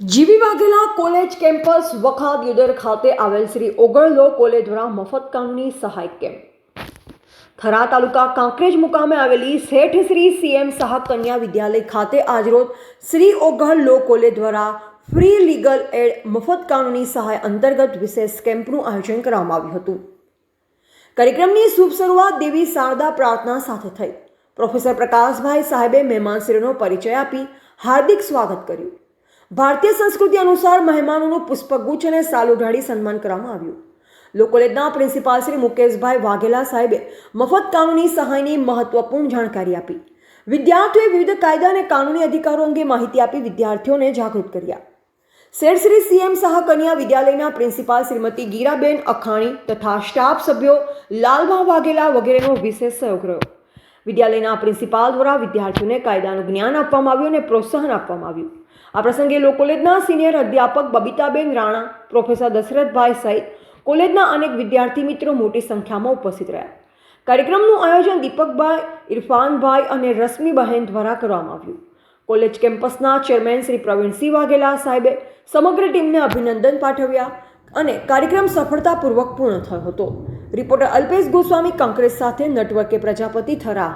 G V Vaghela college campus વખાદ યુદર ખાતે આવેલ શ્રી ઓગળ લો કોલેજ દ્વારા મફત કાનૂની સહાય કેમ્પ. થરા તાલુકા કાંકરેજ મુકામે આવેલી શેઠ શ્રી સીએમ શાહ કન્યા વિદ્યાલય ખાતે આજરોજ શ્રી ઓગળ લો કોલેજ દ્વારા ફ્રી લીગલ એડ મફત કાનૂની સહાય અંતર્ગત વિશેષ કેમ્પનું આયોજન કરવામાં આવ્યું હતું. કાર્યક્રમની શુભ શરૂઆત દેવી શારદા પ્રાર્થના સાથે થઈ. પ્રોફેસર પ્રકાશભાઈ સાહેબે મહેમાનશ્રીનો પરિચય આપી હાર્દિક સ્વાગત કર્યું. ભારતીય સંસ્કૃતિ અનુસાર મહેમાનોનું પુષ્પગુચ્છ અને સાલ ઉઢાડી સન્માન કરવામાં આવ્યું. લો કોલેજના પ્રિન્સિપાલ શ્રી મુકેશભાઈ વાઘેલા સાહેબે મફત કાનૂની સહાયની મહત્વપૂર્ણ જાણકારી આપી. વિદ્યાર્થીઓએ વિવિધ કાયદા અને કાનૂની અધિકારો અંગે માહિતી આપી વિદ્યાર્થીઓને જાગૃત કર્યા. શેર શ્રી સીએમ શાહ કન્યા વિદ્યાલયના પ્રિન્સિપાલ શ્રીમતી ગીરાબેન અખાણી તથા સ્ટાફ સભ્યો લાલભા વાઘેલા વગેરેનો વિશેષ સહયોગ રહ્યો. વિદ્યાલયના પ્રિન્સિપાલ દ્વારા વિદ્યાર્થીઓને કાયદાનું જ્ઞાન આપવામાં આવ્યું અને પ્રોત્સાહન આપવામાં આવ્યું. આ પ્રસંગે લો કોલેજના સિનિયર અધ્યાપક બબીતાબેન રાણા, પ્રોફેસર દશરથભાઈ સહિત કોલેજના અનેક વિદ્યાર્થી મિત્રો મોટી સંખ્યામાં ઉપસ્થિત રહ્યા. કાર્યક્રમનું આયોજન દીપકભાઈ, ઇરફાનભાઈ અને રશ્મિબહેન દ્વારા કરવામાં આવ્યું. કોલેજ કેમ્પસના ચેરમેન શ્રી પ્રવીણસિંહ વાઘેલા સાહેબે સમગ્ર ટીમને અભિનંદન પાઠવ્યા અને કાર્યક્રમ સફળતાપૂર્વક પૂર્ણ થયો હતો. રિપોર્ટર અલ્પેશ ગોસ્વામી કોંગ્રેસ સાથે નટવર્કે પ્રજાપતિ થરા